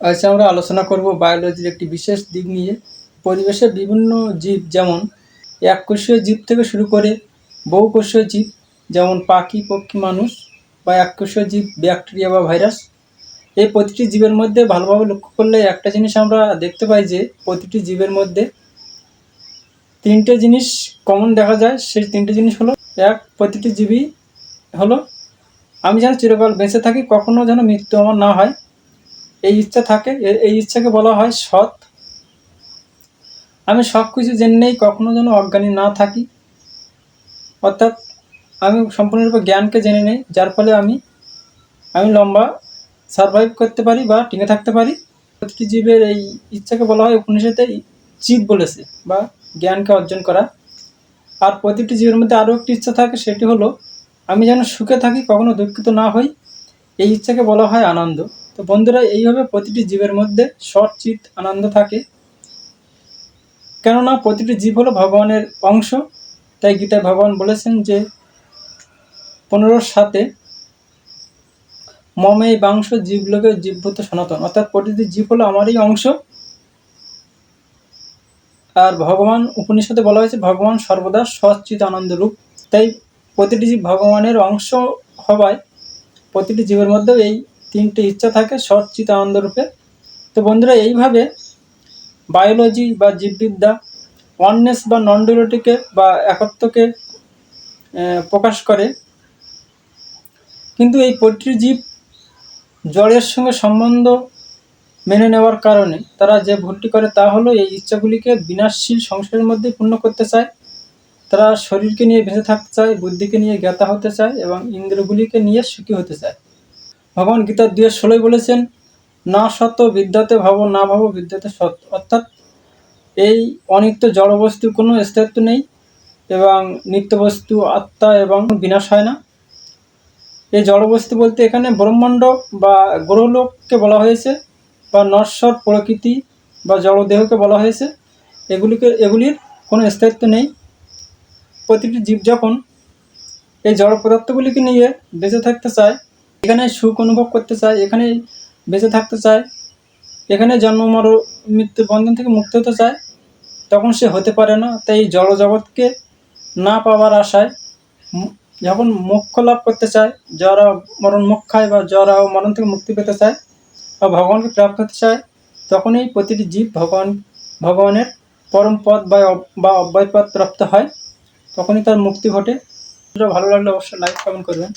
আজ আমরা আলোচনা করব বায়োলজির একটি বিশেষ দিক নিয়ে। পরিবেশের বিভিন্ন জীব যেমন এককোষীয় জীব থেকে শুরু করে বহুকোষীয় জীব, যেমন পাখি, পক্ষী, মানুষ বা এককোষীয় জীব, ব্যাকটেরিয়া বা ভাইরাস। এই প্রতিটি জীবের মধ্যে ভালোভাবে লক্ষ্য করলে একটা জিনিস আমরা দেখতে পাই যে, প্রতিটি জীবের মধ্যে তিনটে জিনিস কমন দেখা যায়। সেই তিনটে জিনিস হলো, এক, প্রতিটি জীবই হলো, আমি যেন চিরকাল বেঁচে থাকি কখনও যেন মৃত্যু আমার না হয়। এই ইচ্ছা থাকে এই ইচ্ছাকে বলা হয় সৎ। আমি সব কিছু জেনে নেই কখনো যেন অজ্ঞানী না থাকি। অর্থাৎ আমি সম্পূর্ণরূপে জ্ঞানকে জেনে নেই, যার ফলে আমি আমি লম্বা সারভাইভ করতে পারি বা টিকে থাকতে পারি। প্রতিটি জীবের এই ইচ্ছাকে বলা হয় উপনিষদে চিত বলেছে বা জ্ঞানকে অর্জন করা। আর প্রতিটি জীবের মধ্যে আরও একটি ইচ্ছা থাকে, সেটি হলো, আমি যেন সুখে থাকি, কখনো দুঃখিত না হই। এই ইচ্ছাকে বলা হয় আনন্দ। তো বন্ধুরা, এইভাবে প্রতিটি জীবের মধ্যে সৎ চিত আনন্দ থাকে। কেননা, প্রতিটি জীব হলো ভগবানের অংশ। তাই গীতায় ভগবান বলেছেন যে, পনেরোর সাথে মমে বাংশ জীবলোকে জীবভূত সনাতন। অর্থাৎ প্রতিটি জীব হলো আমারই অংশ। আর ভগবান, উপনিষদে বলা হয়েছে, ভগবান সর্বদা সচ্চিত আনন্দ রূপ। তাই প্রতিটি জীব ভগবানের অংশ হওয়ায় প্রতিটি জীবের মধ্যেও এই তিনটে ইচ্ছা থাকে সচ্চিত আনন্দ রূপে তো বন্ধুরা, এইভাবে বায়োলজি বা জীববিদ্যা ওয়াননেস বা নন ডুয়ালিটিকে বা একত্বকে প্রকাশ করে। কিন্তু এই প্রতিটি জীব জড়ের সঙ্গে সম্বন্ধ মেনে নেওয়ার কারণে তারা যে ভুলটি করে তা হলো, এই ইচ্ছাগুলিকে বিনাশশীল সংসারের মধ্যে পূর্ণ করতে চায়। তারা শরীরকে নিয়ে বেঁচে থাকতে চায়, বুদ্ধিকে নিয়ে জ্ঞাতা হতে চায় এবং ইন্দ্রগুলিকে নিয়ে সুখী হতে চায়। ভগবান গীতার দুয়ের ষোলোই বলেছেন, না সত্য বিদ্যাতে ভাব, না ভাব বিদ্যাতে সৎ। অর্থাৎ এই অনিত্য জড়বস্তুর কোনো স্থায়িত্ব নেই এবং নিত্যবস্তু আত্মা এবং বিনাশ হয় না। এই জড়বস্তু বলতে এখানে ব্রহ্মাণ্ড বা গ্রহলোককে বলা হয়েছে বা নশ্বর, প্রকৃতি বা জড়দেহকে বলা হয়েছে। এগুলিকে, এগুলির কোনো স্থায়িত্ব নেই। প্রতিটি জীব যখন এই জড় পদার্থগুলিকে নিয়ে বেঁচে থাকতে চায় এখানে সুখ অনুভব করতে চায় এখানে বেঁচে থাকতে চায়, এখানে জন্ম মর মৃত্যুর বন্ধন থেকে মুক্ত হতে চায়, তখন সে হতে পারে না। তাই এই জড় জগৎকে না পাওয়ার আশায় যখন মোক্ষ লাভ করতে চায় যারা মরণ মোক্ষায় বা যারা মরণ থেকে মুক্তি পেতে চায় বা ভগবানকে প্রাপ্ত হতে চায়, তখনই প্রতিটি জীব ভগবান, ভগবানের পরম পদ বা বা অব্যয় পদ প্রাপ্ত হয়। তখনই তার মুক্তি ঘটে। ভালো লাগলে অবশ্যই লাইক কমেন্ট করবেন।